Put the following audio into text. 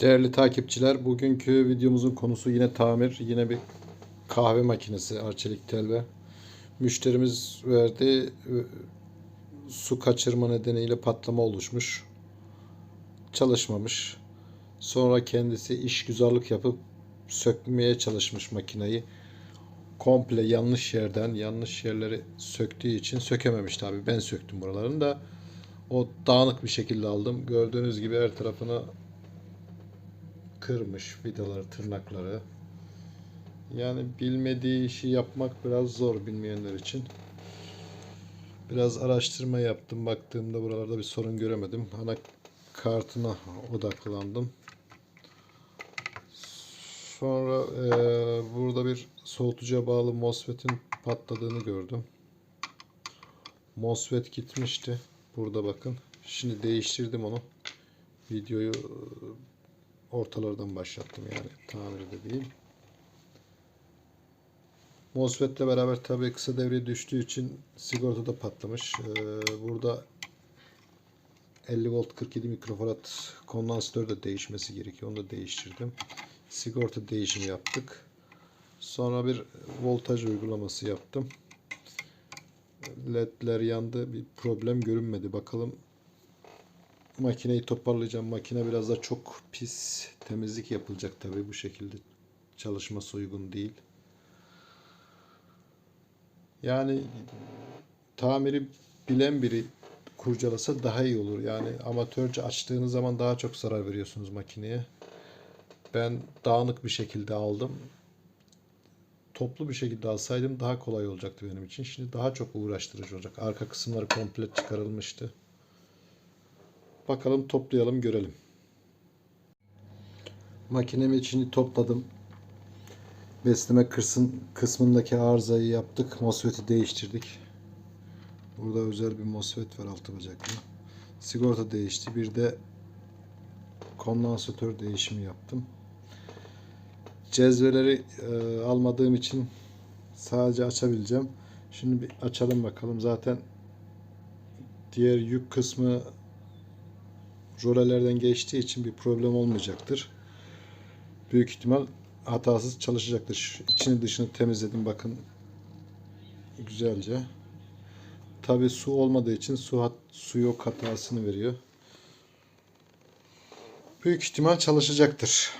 Değerli takipçiler, bugünkü videomuzun konusu yine tamir. Yine bir kahve makinesi Arçelik Telve. Müşterimiz verdi. Su kaçırma nedeniyle patlama oluşmuş. Çalışmamış. Sonra kendisi iş güzellik yapıp sökmeye çalışmış makineyi. Komple yanlış yerden, yanlış yerleri söktüğü için sökememiş tabii. Ben söktüm buralarını da. O dağınık bir şekilde aldım. Gördüğünüz gibi her tarafını kırmış vidaları, tırnakları. Yani bilmediği işi yapmak biraz zor bilmeyenler için. Biraz araştırma yaptım. Baktığımda buralarda bir sorun göremedim. Ana kartına odaklandım. Sonra eee, burada bir soğutucuya bağlı MOSFET'in patladığını gördüm. MOSFET gitmişti. Burada bakın. Şimdi değiştirdim onu. Videoyu ortalardan başlattım yani tamirde değil. MOSFET'le beraber tabii kısa devre düştüğü için sigorta da patlamış. Ee, burada 50 volt 47 mikrofarad kondansatör de değişmesi gerekiyor. Onu da değiştirdim. Sigorta değişimi yaptık. Sonra bir voltaj uygulaması yaptım. LED'ler yandı. Bir problem görünmedi. Bakalım makineyi toparlayacağım. Makine biraz da çok pis temizlik yapılacak tabi bu şekilde çalışması uygun değil. Yani tamiri bilen biri kurcalasa daha iyi olur. Yani amatörce açtığınız zaman daha çok zarar veriyorsunuz makineye. Ben dağınık bir şekilde aldım. Toplu bir şekilde alsaydım daha kolay olacaktı benim için. Şimdi daha çok uğraştırıcı olacak. Arka kısımları komple çıkarılmıştı. Bakalım toplayalım görelim. Makinemi içini topladım. Besleme kısım, kısmındaki arızayı yaptık. MOSFET'i değiştirdik. Burada özel bir MOSFET var altı bacaklı. Sigorta değişti. Bir de kondansatör değişimi yaptım. Cezveleri e, almadığım için sadece açabileceğim. Şimdi bir açalım bakalım. Zaten diğer yük kısmı rolelerden geçtiği için bir problem olmayacaktır. Büyük ihtimal hatasız çalışacaktır. İçini dışını temizledim bakın güzelce. Tabi su olmadığı için su hat, su yok hatasını veriyor. Büyük ihtimal çalışacaktır.